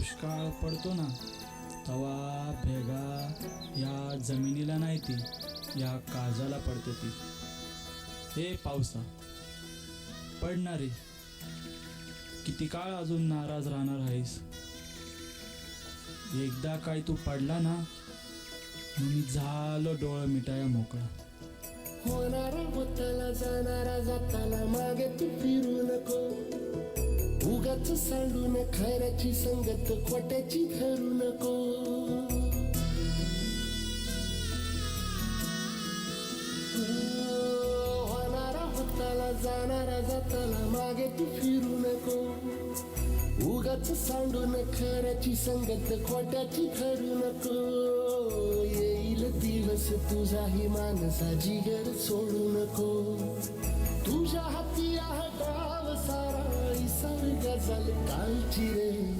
दुष्काळ पडतो ना तवा भेगा या जमिनीला नाही ती या काजाला पडते ती. हे पावसा. पडणारे. किती काळ अजून नाराज राहणार आहेस? एकदा काय तू पडला ना मग मी झालो डोळं मिटाया मोकळा. होणारा होताला जाणारा जाताला मागे तू फिरू नको. उगाच सांडून खऱ्याची संगत खोट्याची धरू नको. होणारा होताला जाणारा जाताला मागे तू फिरू नको. उगाच सांडून खऱ्याची संगत खोट्याची ठरू नको. येईल दिवस तुझाही मानसा जिगर सोडू नको. i'll tell calcire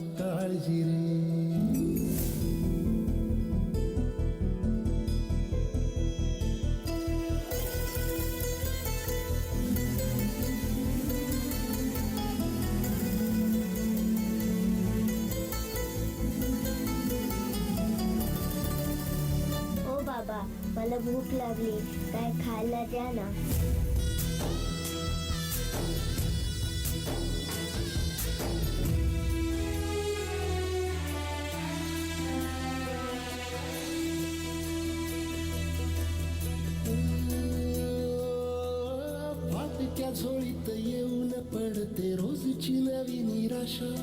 मला भूक लागली. काय खायला द्या ना. फाटक्या झोळीत येऊन पडते रोजची नवी निराशा.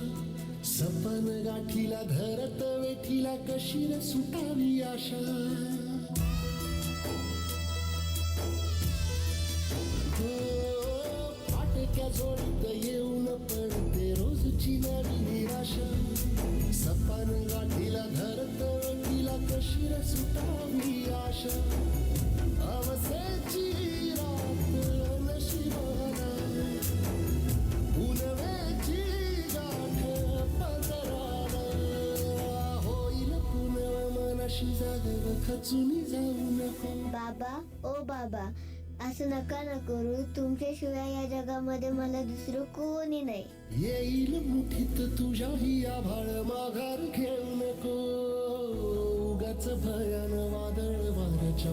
सपन गाठीला धरत वेठीला कशी सुटावी आशा? फाटक्या जोडीत येऊन पडते रोजची नवी निराशा सपन गाठीला धरत वेठीला कशी रे सुटावी आशा अवसेची रात नशिबाना उनवेची गाठ पदराला होईल पुनव मनाशी जागव खचून जाऊ नको बाबा ओ बाबा असं नका ना करू. तुमच्याशिवाय या जगामध्ये मला दुसरं कोणी नाही. येईल मुठीत तुझ्याही आभाळ माघार घेऊ नको. उगाच भयान वादळ वाऱ्याच्या